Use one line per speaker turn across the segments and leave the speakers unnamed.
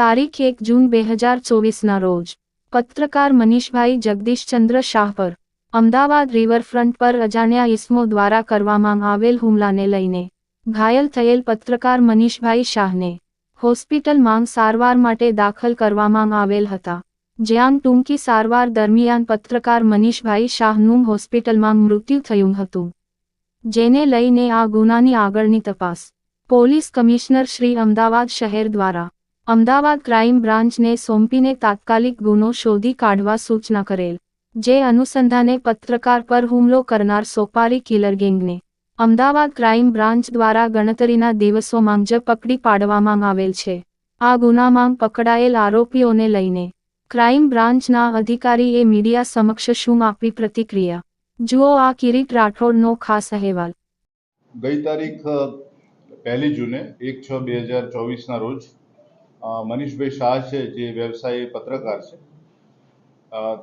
તારીખ એક જૂન બે હજાર ચોવીસના રોજ. પત્રકાર મનીષભાઈ જગદીશચંદ્ર શાહ પર અમદાવાદ રિવરફ્રન્ટ પર અજાણ્યા ઇસમો દ્વારા કરવામાં આવેલ હુમલાને લઈને ઘાયલ થયેલ પત્રકાર મનીષભાઈ શાહને હોસ્પિટલમાં સારવાર માટે દાખલ કરવામાં આવેલ હતા. જ્યાં ટૂંકી સારવાર દરમિયાન પત્રકાર મનીષભાઈ શાહનું હોસ્પિટલમાં મૃત્યુ થયું હતું. જેને લઈને આ ગુનાની આગળની તપાસ પોલીસ કમિશનર શ્રી અમદાવાદ શહેર દ્વારા અમદાવાદ ક્રાઇમ બ્રાન્ચને સોંપીને તાત્કાલિક ગુનો શોધી કાઢવા સૂચના કરેલ, જે અનુસંધાને પત્રકાર પર હુમલો કરનાર સોપારી કિલર ગેંગને અમદાવાદ ક્રાઇમ બ્રાન્ચ દ્વારા ગણતરીના દિવસોમાં જ પકડી પાડવામાં આવેલ છે. આ ગુનામાં પકડાયેલ આરોપીઓને લઈને ક્રાઇમ બ્રાન્ચના અધિકારીએ મીડિયા સમક્ષ શું આપી પ્રતિક્રિયા? જુઓ આ કિરીટ રાઠોડનો ખાસ અહેવાલ.
ગઈ તારીખ, પહેલી જૂને, એક છ, બે હજાર ચોવીસના રોજ મનીષભાઈ શાહ છે, જે વ્યવસાયી પત્રકાર છે.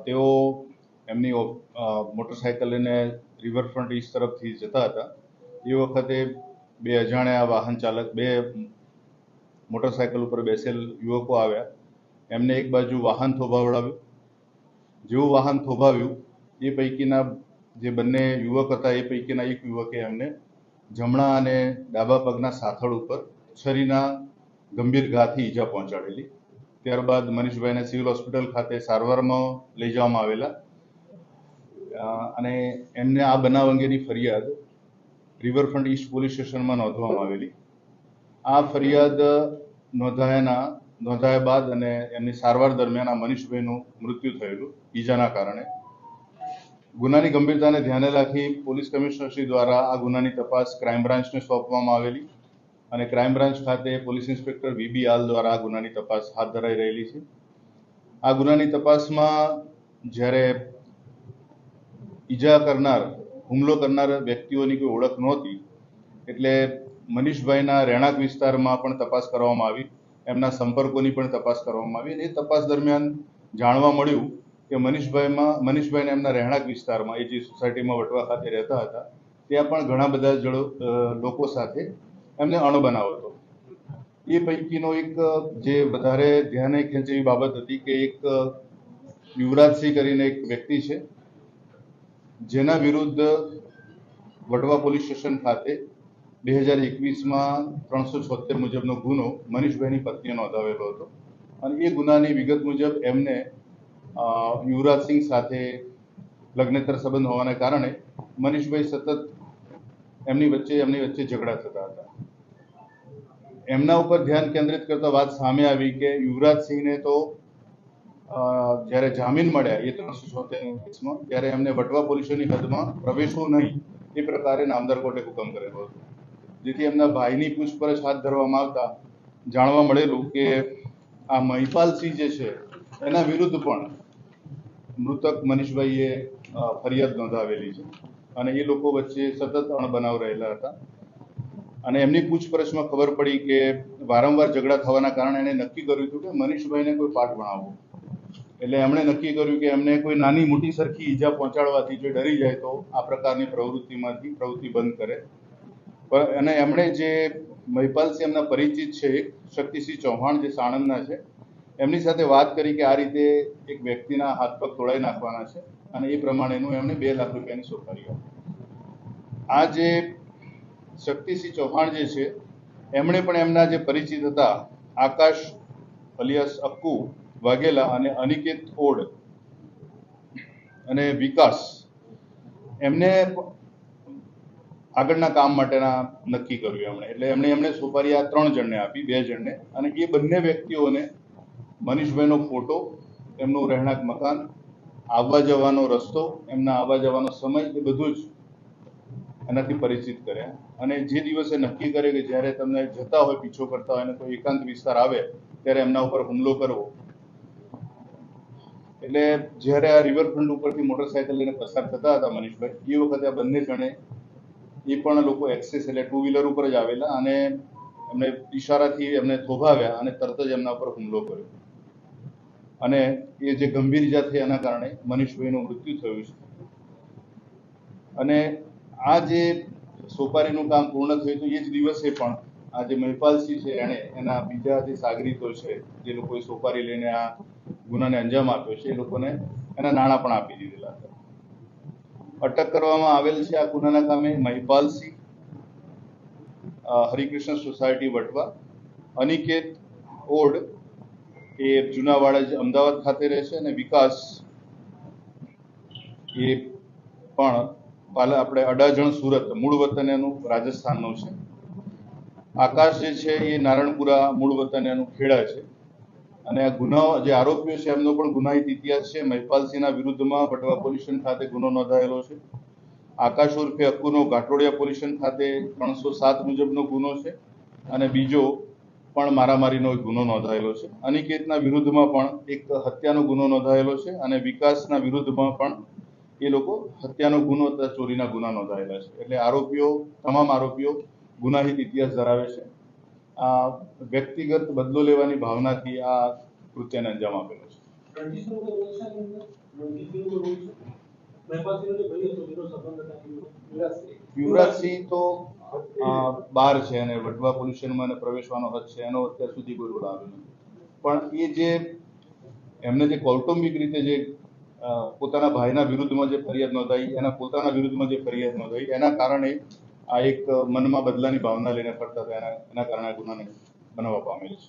તેઓ એમની મોટરસાયકલ લઈને રિવરફ્રન્ટ ઈસ્ટ તરફથી જતા હતા. એ વખતે બે અજાણ્યા વાહન ચાલક, બે મોટરસાયકલ ઉપર બેસેલ યુવકો આવ્યા. એમને એક બાજુ વાહન થોભાવડાવ્યું. જેવું વાહન થોભાવ્યું, એ પૈકીના જે બંને યુવક હતા, એ પૈકીના એક યુવકે એમને જમણા અને ડાબા પગના સાથળ ઉપર છરીના ગંભીર ઘાથી ઈજા પહોંચાડેલી. ત્યારબાદ મનીષભાઈને સિવિલ હોસ્પિટલ ખાતે સારવારમાં લઈ જવામાં આવેલા. અને એમને આ બનાવ અંગેની ફરિયાદ રિવરફ્રન્ટ ઈસ્ટ પોલીસ સ્ટેશનમાં નોંધવામાં આવેલી. આ ફરિયાદ નોંધાયાના, નોંધાયા બાદ અને એમની સારવાર દરમિયાન આ મનીષભાઈનું મૃત્યુ થયેલું, ઈજાના કારણે. ગુનાની ગંભીરતાને ધ્યાને રાખી પોલીસ કમિશનર શ્રી દ્વારા આ ગુનાની તપાસ ક્રાઇમ બ્રાન્ચને સોંપવામાં આવેલી. અને ક્રાઇમ બ્રાન્ચ ખાતે police inspector V B Aal દ્વારા આ ગુનાની તપાસ હાથ ધરાઈ રહેલી છે. આ ગુનાની તપાસમાં જ્યારે ઈજા કરનાર, હુમલો કરનાર વ્યક્તિઓની કોઈ ઓળખ નહોતી, એટલે મનીષભાઈના રહેણાંક વિસ્તારમાં પણ તપાસ કરવામાં આવી, એમના સંપર્કોની પણ તપાસ કરવામાં આવી અને એ તપાસ દરમિયાન જાણવા મળ્યું કે મનીષભાઈમાં, મનીષભાઈને એમના રહેણાંક વિસ્તારમાં, એ જે સોસાયટીમાં વટવા ખાતે રહેતા હતા, ત્યાં પણ ઘણા બધા લોકો સાથે એમને અણબનાવ હતો એ પૈકીનો એક જે વધારે ધ્યાને ખેંચે એવી બાબત હતી કે એક યુવરાજસિંહ કરીને એક વ્યક્તિ છે, જેના વિરુદ્ધ વડવા પોલીસ સ્ટેશન ખાતે બે હજાર એકવીસમાં ત્રણસો છોતેર મુજબનો ગુનો મનીષભાઈની પત્નીએ નોંધાવેલો હતો. અને એ ગુનાની વિગત મુજબ એમને યુવરાજસિંહ સાથે લગ્નેતર સંબંધ હોવાને કારણે મનીષભાઈ સતત એમની વચ્ચે એમની વચ્ચે ઝઘડા થતા હતા. એમના ઉપર ધ્યાન કેન્દ્રિત કરતા વાત સામે આવી કે યુવરાજસિંહને તો જ્યારે જામીન મળ્યા એ ત્રણસો છોતેર કેસમાં, ત્યારે એમને વટવા પોલીસોની હદમાં પ્રવેશવું નહીં એ પ્રકારે નામદાર કોર્ટે હુકમ કરેલો હતો. જેથી એમના ભાઈની પૂછપરછ હાથ ધરવામાં આવતા જાણવા મળેલું કે આ મહિપાલસિંહ જે છે, એના વિરુદ્ધ પણ મૃતક મનીષભાઈએ ફરિયાદ નોંધાવેલી છે. અને એ લોકો વચ્ચે સતત અણબનાવ રહેલા હતા. અને એમની પૂછપરછમાં ખબર પડી કે વારંવાર ઝઘડા થવાના કારણે એને નક્કી કર્યું હતું કે મનીષભાઈને કોઈ પાઠ ભણાવવો એટલે એમણે નક્કી કર્યું કે એમને કોઈ નાની મોટી સરખી ઈજા પહોંચાડવાથી જો ડરી જાય તો આ પ્રકારની પ્રવૃત્તિમાંથી પ્રવૃત્તિ બંધ કરે. અને એમણે જે મહિપાલસિંહ એમના પરિચિત છે, એક શક્તિસિંહ ચૌહાણ જે સાણંદના છે, એમની સાથે વાત કરી કે આ રીતે એક વ્યક્તિના હાથ પગ તોડાઈ નાખવાના છે અને એ પ્રમાણેનું એમણે બે લાખ રૂપિયાની સોપારી આપી. આ જે શક્તિસિંહ ચૌહાણ જે છે, એમણે પણ એમના જે પરિચિત હતા, આકાશ અલિયાસ અક્કુ, વાઘેલા અને અનિકેત ઓડ અને વિકાસ, એમને આગળના કામ માટેના નક્કી કર્યું એમણે. એટલે એમણે એમણે સોપારી આ ત્રણ જણને આપી, બે જણને. અને એ બંને વ્યક્તિઓને મનીષભાઈનો ફોટો, એમનું રહેણાંક મકાન, આવવા જવાનો રસ્તો, એમના આવવા જવાનો સમય, એ બધું જ એનાથી પરિચિત કર્યા અને જે દિવસે નક્કી કરે કે જ્યારે તમને જતા હોય, પીછો કરતા હોય અને કોઈ એકાંત વિસ્તાર આવે, ત્યારે એમના ઉપર હુમલો કરવો. એટલે જ્યારે આ રિવરફ્રન્ટ ઉપરથી મોટરસાયકલ લઈને પસાર થતા હતા મનીષભાઈ, એ વખતે આ બંને જણે એ પણ લોકો એક્સેસ એટલે ટુ વ્હીલર ઉપર જ આવેલા અને એમને ઈશારાથી એમને થોભાવ્યા અને તરત જ એમના ઉપર હુમલો કર્યો. અને એ જે ગંભીર ઇજા થઈ એના કારણે મનીષભાઈનું મૃત્યુ થયું છે. અને આ જે સોપારીનું કામ પૂર્ણ થયું હતું, એ જ દિવસે પણ આ જે મહિપાલસિંહ છે, એણે એના બીજા જે સાગરીતો છે, જે લોકોએ સોપારી લઈને આ ગુનાને અંજામ આપ્યો છે, એ લોકોને એના નાણાં પણ આપી દીધેલા હતા. અટક કરવામાં આવેલ છે આ ગુનાના કામે મહિપાલસિંહ હરિકૃષ્ણ સોસાયટી વટવા, અનિકેત ઓડ, એ જુનાવાડા જે અમદાવાદ ખાતે રહે છે અને વિકાસ એ પણ પાલા આપણે અડાજણ સુરત, મૂળ વતન એનું રાજસ્થાનનું છે. આકાશ જે છે એ નારણપુરા મૂળ વતન એનું ખેડા છે. અને આ ગુનાઓ, જે આરોપીઓ છે, એમનો પણ ગુનાહિત ઇતિહાસ છે. મહિપાલસિંહના વિરુદ્ધમાં વટવા પોલીસ ખાતે ગુનો નોંધાયેલો છે. આકાશ ઉર્ફે અક્કુનો ઘાટોડિયા પોલીસ ખાતે ત્રણસો સાત મુજબનો ગુનો છે. અને બીજો પણ મારામારીનો ગુનો નોંધાયેલો છે. અનિકેતના વિરુદ્ધમાં પણ એક હત્યાનો ગુનો નોંધાયેલો છે અને વિકાસના વિરુદ્ધમાં પણ એ લોકો હત્યાનો ગુનો તથા ચોરીના ગુના નોંધાયેલા છે. એટલે આરોપીઓ તમામ આરોપીઓ ગુનાહિત ઇતિહાસ ધરાવે છે. આ વ્યક્તિગત બદલો લેવાની ભાવનાથી આ કૃત્યને અંજામ આપેલો છે.
યુવરાજસિંહ.
તો બાર છે અને વટવા પોલ્યુશનમાં પ્રવેશવાનો હક છે. એનો અત્યાર સુધી કોઈ રોડ આવ્યો નથી. પણ એ જે એમને જે કૌટુંબિક રીતે જે પોતાના ભાઈના વિરુદ્ધમાં જે ફરિયાદ નોંધાઈ, એના પોતાના વિરુદ્ધમાં જે ફરિયાદ નોંધાઈ, એના કારણે આ એક મનમાં બદલાની ભાવના લઈને ફરતા હતા, એના એના કારણે ગુનાને બનાવવા પામેલ છે.